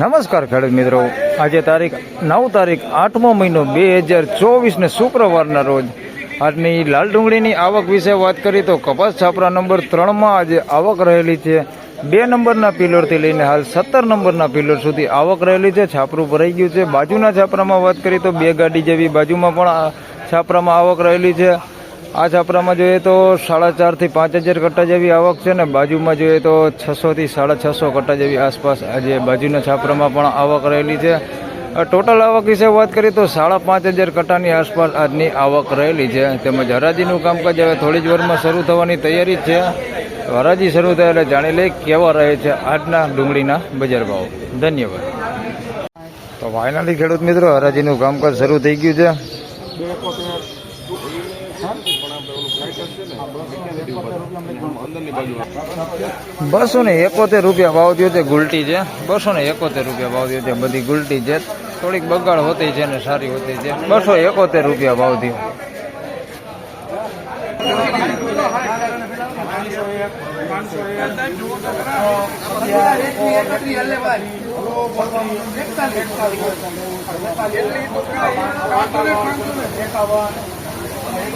નમસ્કાર ખેડૂત મિત્રો. આજે તારીખ નવ તારીખ આઠમો મહિનો બે હજાર ચોવીસને શુક્રવારના રોજ. આજની લાલ ડુંગળીની આવક વિશે વાત કરી તો કપાસ છાપરા નંબર ત્રણમાં આજે આવક રહેલી છે. બે નંબરના પિલરથી લઈને હાલ સત્તર નંબરના પિલર સુધી આવક રહેલી છે. છાપરું ભરાઈ ગયું છે. બાજુના છાપરામાં વાત કરીએ તો બે ગાડી જેવી બાજુમાં પણ છાપરામાં આવક રહેલી છે. આ છાપરામાં જોઈએ તો સાડા ચારથી પાંચ હજાર કટ્ટા જેવી આવક છે ને બાજુમાં જોઈએ તો છસોથી સાડા છસો કટ્ટા જેવી આસપાસ આજે બાજુના છાપરામાં પણ આવક રહેલી છે. ટોટલ આવક વિશે વાત કરીએ તો સાડા પાંચ હજાર કટ્ટાની આસપાસ આજની આવક રહેલી છે. તેમજ હરાજીનું કામકાજ હવે થોડી જ વારમાં શરૂ થવાની તૈયારી છે. હરાજી શરૂ થાય એટલે જાણી લઈ કેવા રહે છે આજના ડુંગળીના બજાર ભાવ. ધન્યવાદ. તો વાયનાથી ખેડૂત મિત્રો, હરાજીનું કામકાજ શરૂ થઈ ગયું છે. બસો ને એકોતેર રૂપિયા ભાવ થયો છે, ગુલટી છે. બસો ને એકોતેર રૂપિયા ભાવ થયો છે, બધી ગુલટી છે. થોડીક બગાડ હોતી છે ને સારી હોતી છે. બસો એકોતેર રૂપિયા ભાવ થયો.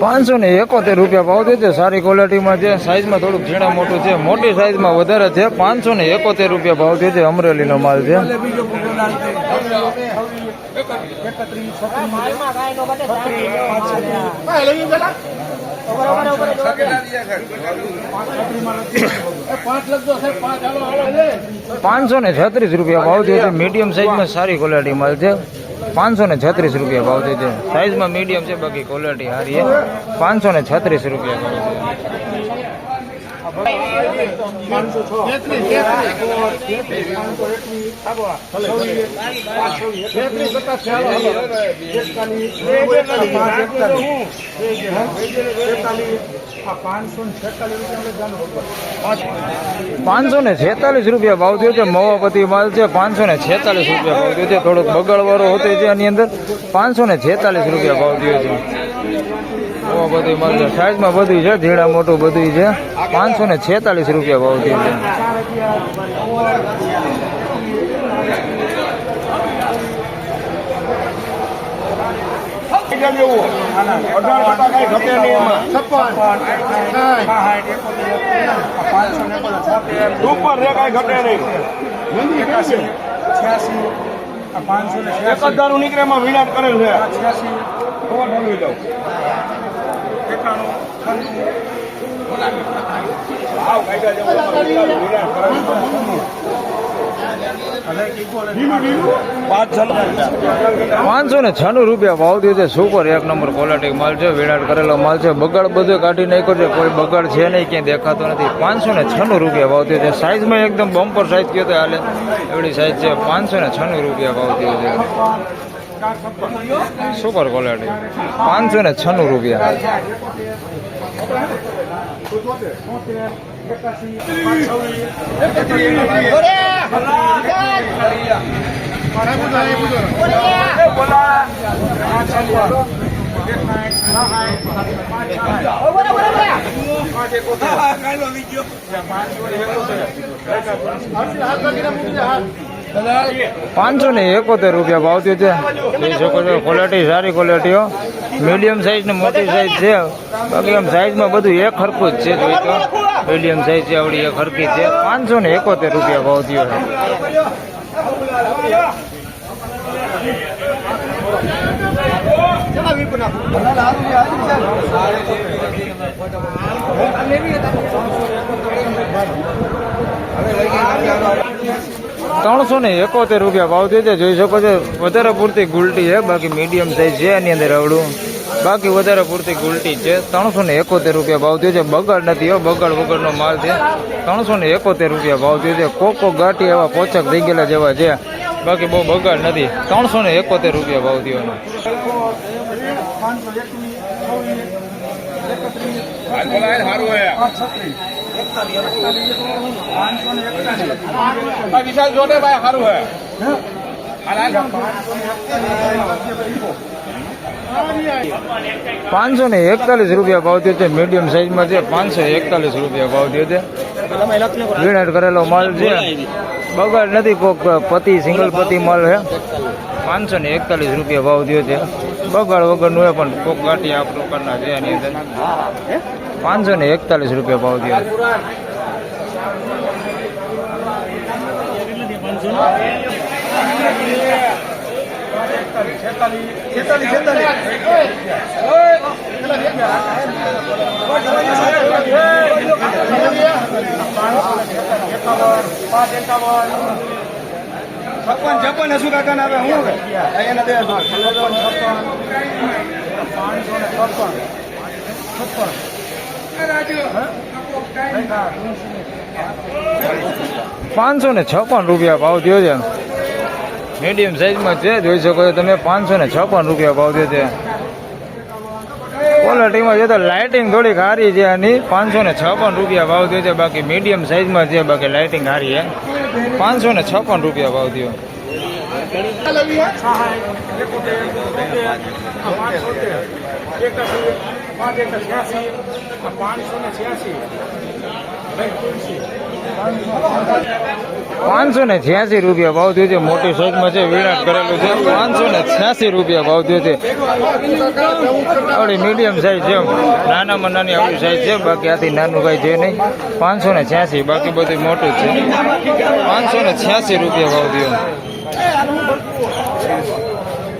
પાંચસો ને એકોતેર રૂપિયા ભાવ છે. સારી ક્વોલિટીમાં છે. સાઈઝમાં થોડુંક ઝીણા મોટું છે. મોટી સાઈઝમાં વધારે છે. પાંચસો ને એકોતેર રૂપિયા ભાવ છે અમરેલીનો માલ છે. પાંચસો ને છત્રીસ રૂપિયા ભાવ છે. મીડિયમ સાઈઝમાં સારી ક્વોલિટી માલ છે. પાંચસો ને છત્રીસ રૂપિયા ભાવ થયો છે સાઈઝમાં મીડિયમ છે, બાકી ક્વોલિટી સારી છે. પાંચસો ને છત્રીસ રૂપિયા ભાવ છે પાંચસો ને છેતાલીસ રૂપિયા ભાવ થયો છે. મવાપતિ માલ છે. પાંચસો ને છેતાલીસ રૂપિયા ભાવ થયો છે. થોડોક બગાડવાળો હોતો છે એની અંદર. પાંચસો ને છેતાલીસ રૂપિયા ભાવ થયો છે. માલ સાઈઝમાં બધું છે ઝીણા મોટું બધું છે. પાંચસો ને છેતાલીસ રૂપિયા ભાવ થયો છે. ઉપર રે કાંઈ ઘટે નહીં. એક જ દારૂ નીકળે એમાં વિનાટ કરેલ છે. છ પાંચસો ને છન્નું રૂપિયા ભાવ થયો છે. સુપર એક નંબર ક્વોલિટી માલ છે, વિરાટ કરેલો માલ છે. બગાડ બધો કાઢી નાખ્યો છે. કોઈ બગાડ છે નહીં, ક્યાંય દેખાતો નથી. પાંચસો ને છન્નું રૂપિયા ભાવ થયો છે. સાઈઝમાં એકદમ બમ્પર સાઈઝ કયો તો હાલે. એવડી સાઈઝ છે. પાંચસો ને છન્નું રૂપિયા ભાવ થયો છે. સુપર ક્વોલિટી પાંચસો ને છન્નું રૂપિયા. પાંચસો ને એકોતેર રૂપિયા ભાવ થયો છે. જોઈ શકો ક્વોલિટી સારી ક્વોલિટીઓ મીડિયમ સાઈઝ ને મોટી સાઈઝ છે. બાકી આમ સાઈઝમાં બધું એક હરખું જ છે જોઈ તો મીડિયમ સાઈઝ છે, આવડી એક હરખી છે. પાંચસો ને એકોતેર રૂપિયા ભાવ થયો છે. ત્રણસો ને એકોતેર રૂપિયા ભાવ થયો છે. જોઈ શકો છો વધારે પૂરતી ગુલટી છે બાકી મીડિયમ સાઈઝ છે એની અંદર અવડું બાકી વધારે પૂરતી ગુલટી છે. ત્રણસો ને એકોતેર રૂપિયા ભાવ થયો છે. બગાડ નથી હો બગાડ વગરનો માલ છે. ત્રણસો ને એકોતેર રૂપિયા ભાવ થયો છે. કોકો કોક ગાંઠી એવા પોચક થઈ ગયેલા જેવા છે. બાકી બહુ બગાડ નથી. ત્રણસો ને એકોતેર રૂપિયા ભાવ થયો એનો. વિશાલ જોડે ભાઈ સારું હે. પાંચસો ને એકતાલીસ રૂપિયા ભાવ થયો છે. મીડિયમ સાઇઝમાં છે. પાંચસો એકતાલીસ રૂપિયા ભાવ થયો છે. વીણેટ કરેલો માલ છે. બગાડ નથી કોક પતિ સિંગલ પતિ માલ છે. પાંચસો ને એકતાલીસ રૂપિયા ભાવ થયો છે. બગાડ વગરનું હોય પણ કોક ગાંઠી આ પ્રકારના છે એની અંદર. પાંચસો ને એકતાલીસ રૂપિયા ભાવ થયો. પાંચ છેતાલીસ છપ્પન છપ્પન હસુ કાકા ના આવે? હું એના છપ્પન. પાંચસો ને છપ્પન રૂપિયા ભાવ થયો છે. મીડિયમ સાઈઝમાં છે, જોઈ શકો તમે, પાંચસો ને છપ્પન રૂપિયા ભાવ થયો છે. ક્વોલિટીમાં છે તો લાઇટિંગ થોડીક સારી છે આની પાંચસો ને છપ્પન રૂપિયા ભાવ થયો છે. બાકી મીડિયમ સાઇઝમાં છે, બાકી લાઇટિંગ સારી છે. પાંચસો ને છપ્પન રૂપિયા ભાવ થયો. પાંચસો ને છ્યાસી. રૂપિયા ભાવ થયો છે. મોટી સાઈઝમાં છે, વિરાટ કરેલું છે. પાંચસો ને છ્યાસી રૂપિયા ભાવ થયો છે. આવડી મીડિયમ સાઈઝ છે નાનામાં નાની આવડી સાઈઝ છે. બાકી આથી નાનું કાંઈ છે નહીં. પાંચસો ને છ્યાસી. બાકી બધું મોટું છે. પાંચસો ને છ્યાસી રૂપિયા ભાવ થયો.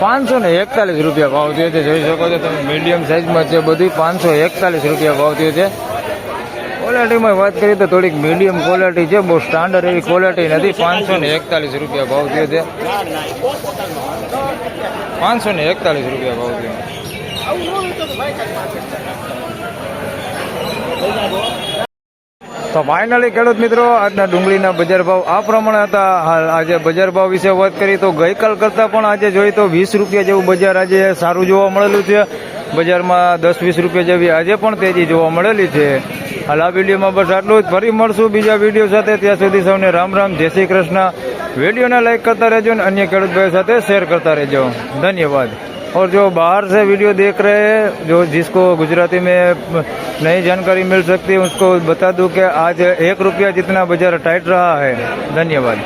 પાંચસો ને એકતાલીસ રૂપિયા ભાવ થયો છે. જોઈ શકો છો તમે મીડિયમ સાઇઝમાં છે બધી. પાંચસો એકતાલીસ રૂપિયા ભાવ થયો છે. ક્વોલિટીમાં વાત કરીએ તો થોડીક મીડિયમ ક્વોલિટી છે. બહુ સ્ટાન્ડર્ડ એવી ક્વોલિટી નથી. પાંચસો ને એકતાલીસ રૂપિયા ભાવ થયો છે. પાંચસો ને એકતાલીસ રૂપિયા ભાવ થયો. તો ફાઇનલી ખેડૂત મિત્રો આજના ડુંગળીના બજાર ભાવ આ પ્રમાણે હતા હાલ આજે બજાર ભાવ વિશે વાત કરી તો ગઈકાલ કરતાં પણ આજે જોઈએ તો વીસ રૂપિયા જેવું બજાર આજે સારું જોવા મળેલું છે બજારમાં દસ વીસ રૂપિયા જેવી આજે પણ તેજી જોવા મળેલી છે હાલ આ વિડીયોમાં બસ આટલું જ ફરી મળશું બીજા વિડીયો સાથે ત્યાં સુધી સૌને રામ રામ જય શ્રી કૃષ્ણ वीडियो लाइक करता रहो और अन्य खेडूत भाई साथ शेयर करता रहो धन्यवाद और जो बाहर से वीडियो देख रहे हैं जो जिसको गुजराती में नई जानकारी मिल सकती है उसको बता दूं कि आज एक रुपया जितना बाजार टाइट रहा है धन्यवाद